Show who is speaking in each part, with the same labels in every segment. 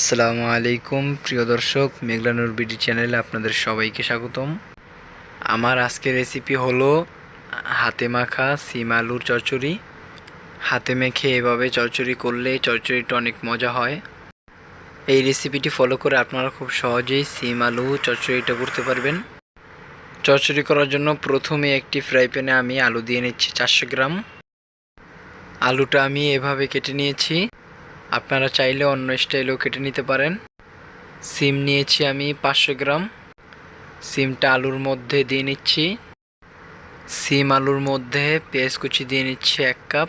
Speaker 1: আসসালামু আলাইকুম, প্রিয় দর্শক মেঘলানুর বিডি চ্যানেলে আপনাদের সবাইকে স্বাগতম। আমার আজকের রেসিপি হলো হাতে মাখা সিম আলুর চচ্চড়ি। হাতে মেখে এভাবে চচ্চড়ি করলে চচ্চড়িটা অনেক মজা হয়। এই রেসিপিটি ফলো করে আপনারা খুব সহজেই সিম আলু, চচ্চড়িটা করতে পারবেন। চচ্চড়ি করার জন্য প্রথমে একটি ফ্রাই প্যানে আমি আলু দিয়ে নিচ্ছি চারশো গ্রাম। আলুটা আমি এভাবে কেটে নিয়েছি। আপনারা চাইলে অন্য স্টাইলেও কেটে নিতে পারেন। সিম নিয়েছি আমি পাঁচশো গ্রাম। সিমটা আলুর মধ্যে দিয়ে নিচ্ছি। সিম আলুর মধ্যে পেঁয়াজ কুচি দিয়ে নিচ্ছি এক কাপ।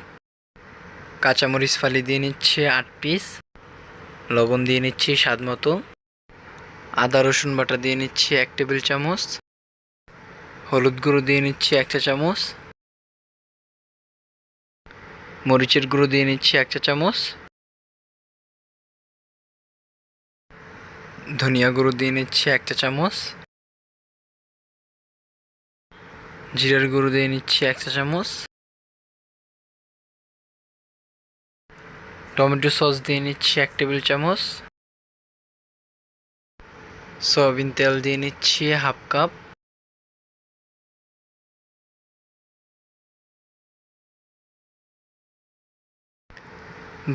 Speaker 1: কাঁচামরিচ ফালি দিয়ে নিচ্ছি আট পিস। লবণ দিয়ে নিচ্ছি স্বাদ মতো। আদা, রসুন বাটা দিয়ে নিচ্ছি এক টেবিল চামচ। হলুদ গুঁড়ো দিয়ে নিচ্ছি এক চা চামচ। মরিচের গুঁড়ো দিয়ে নিচ্ছি এক চা চামচ। ধনিয়া গুঁড়ো দিয়ে নিচ্ছি এক চা চামচ। জিরার গুঁড়ো দিয়ে নিচ্ছি এক চা চামচ। টমেটো সস দিয়ে নিচ্ছি এক টেবিল চামচ। সয়াবিন তেল দিয়ে নিচ্ছি হাফ কাপ।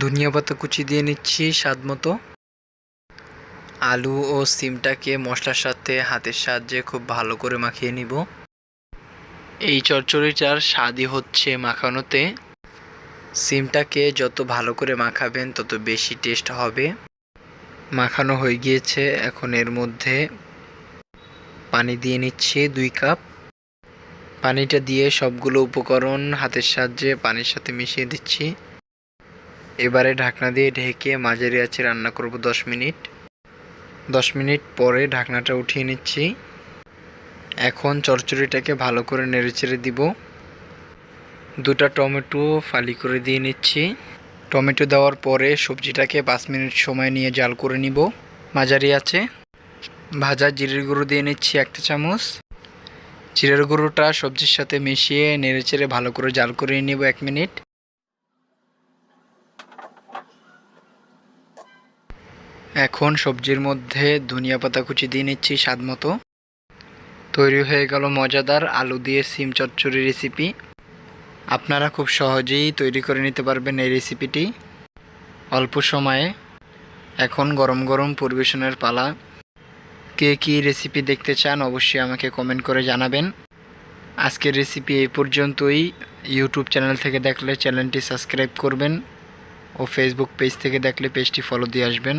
Speaker 1: ধনিয়া পাতা কুচি দিয়ে নিচ্ছি স্বাদ মতো। আলু ও সিমটাকে মশলার সাথে হাতের সাহায্যে খুব ভালো করে মাখিয়ে নিব। এই চচ্চড়িটার স্বাদই হচ্ছে মাখানোতে। সিমটাকে যত ভালো করে মাখাবেন, তত বেশি টেস্ট হবে। মাখানো হয়ে গিয়েছে, এখন এর মধ্যে পানি দিয়ে নিচ্ছি দুই কাপ। পানিটা দিয়ে সবগুলো উপকরণ হাতের সাহায্যে পানির সাথে মিশিয়ে দিচ্ছি। এবারে ঢাকনা দিয়ে ঢেকে মাঝারি আছে রান্না করব দশ মিনিট। দশ মিনিট পরে ঢাকনাটা উঠিয়ে নিচ্ছি। এখন চচ্চড়িটাকে ভালো করে নেড়েচেড়ে দিব। দুটা টমেটো ফালি করে দিয়ে নিচ্ছি। টমেটো দেওয়ার পরে সবজিটাকে পাঁচ মিনিট সময় নিয়ে জাল করে নিব। মাঝারি আছে। ভাজা জিরের গুঁড়ো দিয়ে নিচ্ছি একটা চামচ। জিরের গুঁড়োটা সবজির সাথে মিশিয়ে নেড়েচেড়ে ভালো করে জাল করে নিব এক মিনিট। এখন সবজির মধ্যে ধনিয়া পাতা কুচি দিয়ে নিচ্ছি স্বাদ মতো। তৈরি হয়ে গেল মজাদার আলু দিয়ে সিম চচ্চড়ি রেসিপি আপনারা খুব সহজেই তৈরি করে নিতে পারবেন এই রেসিপিটি অল্প সময়ে এখন গরম গরম পরিবেশনের পালা। কে কী রেসিপি দেখতে চান অবশ্যই আমাকে কমেন্ট করে জানাবেন। আজকের রেসিপি এই পর্যন্তই। ইউটিউব চ্যানেল থেকে দেখলে চ্যানেলটি সাবস্ক্রাইব করবেন ও ফেসবুক পেজ থেকে দেখলে পেজটি ফলো দিয়ে আসবেন।